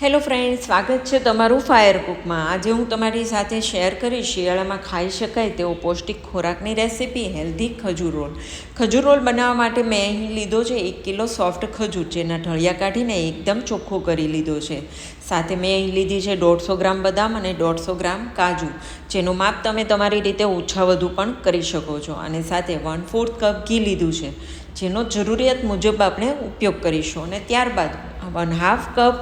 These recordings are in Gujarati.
હેલો ફ્રેન્ડ સ્વાગત છે તમારું ફાયર કુકમાં આજે હું તમારી સાથે શેર કરીશ, શિયાળામાં ખાઈ શકાય તેવો પૌષ્ટિક ખોરાકની રેસીપી હેલ્ધી ખજૂર રોલ. ખજૂર રોલ બનાવવા માટે મેં અહીં લીધો છે એક કિલો સોફ્ટ ખજૂર, જેના ઢળિયા કાઢીને એકદમ ચોખ્ખો કરી લીધો છે. સાથે મેં અહીં લીધી છે દોઢસો ગ્રામ બદામ અને દોઢસો ગ્રામ કાજુ, જેનું માપ તમે તમારી રીતે ઓછા વધુ પણ કરી શકો છો. અને સાથે વન ફોર્થ કપ ઘી લીધું છે. જેનો જરૂરિયાત મુજબ આપણે ઉપયોગ કરીશું. અને ત્યારબાદ વન હાફ કપ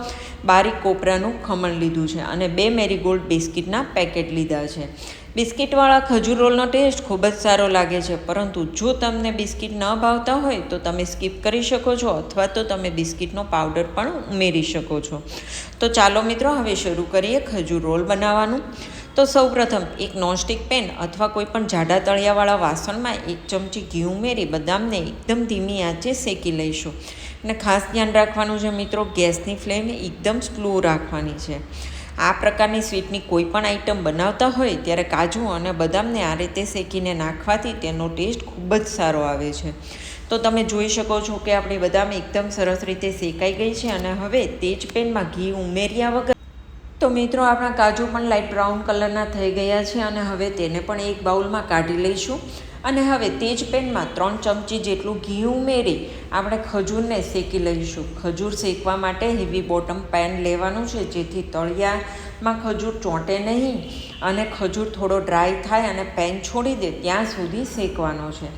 બારીક કોપરાનું ખમણ લીધું છે અને બે મેરીગોલ્ડ બિસ્કિટના પેકેટ લીધા છે. બિસ્કિટવાળા ખજૂર રોલનો ટેસ્ટ ખૂબ જ સારો લાગે છે, પરંતુ જો તમને બિસ્કિટ ન ભાવતા હોય તો તમે સ્કીપ કરી શકો છો અથવા તો તમે બિસ્કિટનો પાવડર પણ ઉમેરી શકો છો. તો ચાલો મિત્રો, હવે શરૂ કરીએ ખજૂર રોલ બનાવવાનું. તો સૌપ્રથમ એક નોનસ્ટિક પેન અથવા કોઈ પણ જાડા તળિયાવાળા વાસણમાં એક ચમચી ઘી ઉમેરી બદામને એકદમ ધીમી આંચે શેકી લઈશું. અને ખાસ ધ્યાન રાખવાનું છે મિત્રો, ગેસની ફ્લેમ એકદમ સ્લો રાખવાની છે. આ પ્રકારની સ્વીટની કોઈ પણ આઈટમ બનાવતા હોય ત્યારે કાજુ અને બદામને આ રીતે શેકીને નાખવાથી તેનો ટેસ્ટ ખૂબ જ સારો આવે છે. તો તમે જોઈ શકો છો કે આપણી બદામ એકદમ સરસ રીતે શેકાઈ ગઈ છે અને હવે તે જ પેનમાં ઘી ઉમેર્યા વગર તો મિત્રો આપણા કાજુ પણ લાઇટ બ્રાઉન કલરના થઈ ગયા છે અને હવે તેને પણ એક બાઉલમાં કાઢી લઈશું. અને હવે તે જ પેનમાં ત્રણ ચમચી જેટલું ઘી ઉમેરી આપણે ખજૂરને શેકી લઈશું. ખજૂર શેકવા માટે હેવી બોટમ પેન લેવાનું છે, જેથી તળિયામાં ખજૂર ચોંટે નહીં અને ખજૂર થોડો ડ્રાય થાય અને પેન છોડી દે ત્યાં સુધી શેકવાનો છે.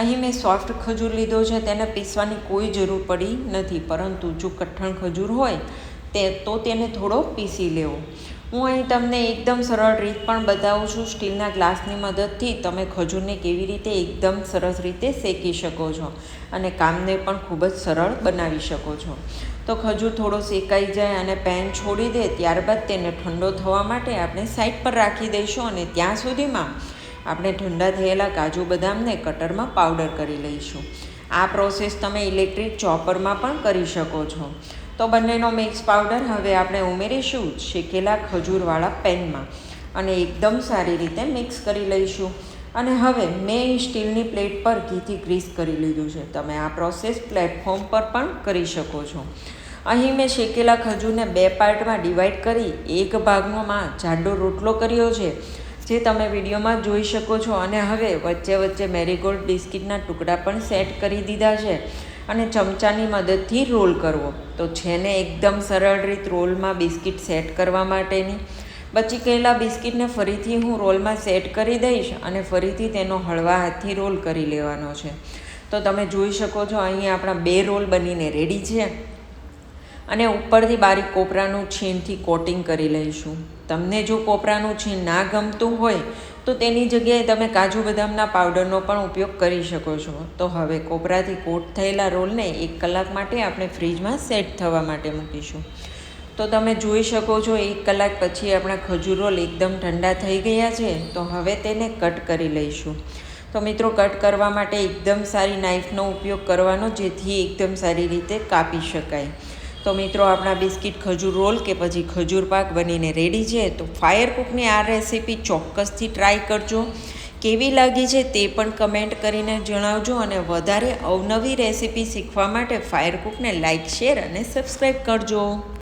અહીં મેં સોફ્ટ ખજૂર લીધો છે, તેને પીસવાની કોઈ જરૂર પડી નથી, પરંતુ જો કઠણ ખજૂર હોય તે તો તેને થોડો પીસી લેવો. હું અહીં તમને એકદમ સરળ રીત પણ બતાવું છું, સ્ટીલના ગ્લાસની મદદથી તમે ખજૂરને કેવી રીતે એકદમ સરસ રીતે શેકી શકો છો અને કામને પણ ખૂબ જ સરળ બનાવી શકો છો. તો ખજૂર થોડો શેકાઈ જાય અને પેન છોડી દે, ત્યારબાદ તેને ઠંડો થવા માટે આપણે સાઈડ પર રાખી દઈશું અને ત્યાં સુધીમાં આપણે ઠંડા થયેલા કાજુ બદામને કટરમાં પાવડર કરી લઈશું. આ પ્રોસેસ તમે ઇલેક્ટ્રિક ચોપરમાં પણ કરી શકો છો. તો બંનેનો મિક્સ પાવડર હવે આપણે ઉમેરીશું શેકેલા ખજૂરવાળા પેનમાં અને એકદમ સારી રીતે મિક્સ કરી લઈશું. અને હવે મેં સ્ટીલની પ્લેટ પર ઘીથી ગ્રીસ કરી લીધું છે. તમે આ પ્રોસેસ પ્લેટફોર્મ પર પણ કરી શકો છો. અહીં મેં શેકેલા ખજૂરને બે પાર્ટમાં ડિવાઈડ કરી એક ભાગમાં જાડો રોટલો કર્યો છે, જે તમે વિડીયોમાં જોઈ શકો છો. અને હવે વચ્ચે વચ્ચે મેરીગોલ્ડ બિસ્કિટના ટુકડા પણ સેટ કરી દીધા છે. અને ચમચાની મદદથી રોલ કરવો. તો છે ને એકદમ સરળ રીત રોલમાં બિસ્કિટ સેટ કરવા માટેની, બચી ગયેલા બિસ્કિટને ફરીથી હું રોલમાં સેટ કરી દઈશ અને ફરીથી તેનો હળવા હાથથી રોલ કરી લેવાનો છે. તો તમે જોઈ શકો છો અહીંયા આપણા બે રોલ બનીને રેડી છે. અને ઉપરથી બારીક કોપરાનું છીણથી કોટિંગ કરી લઈશું. તમને જો કોપરાનું છીણ ના ગમતું હોય તો તેની જગ્યાએ તમે કાજુ બદામના પાવડરનો પણ ઉપયોગ કરી શકો છો. તો હવે કોપરાથી કોટ થયેલા રોલને એક કલાક માટે આપણે ફ્રીજમાં સેટ થવા માટે મૂકીશું. તો તમે જોઈ શકો છો, એક કલાક પછી આપણા ખજૂર રોલ એકદમ ઠંડા થઈ ગયા છે. તો હવે તેને કટ કરી લઈશું. તો મિત્રો, કટ કરવા માટે એકદમ સારી નાઈફનો ઉપયોગ કરવાનો, જેથી એકદમ સારી રીતે કાપી શકાય. તો મિત્રો, આપણા બિસ્કિટ ખજૂર રોલ કે પછી ખજૂર પાક બનીને રેડી છે, તો ફાયર કુકની આ રેસીપી ચોક્કસથી ટ્રાય કરજો. કેવી લાગી છે તે પણ કમેન્ટ કરીને જણાવજો અને વધારે અવનવી રેસીપી શીખવા માટે ફાયર કુકને લાઇક શેર અને સબસ્ક્રાઈબ કરજો.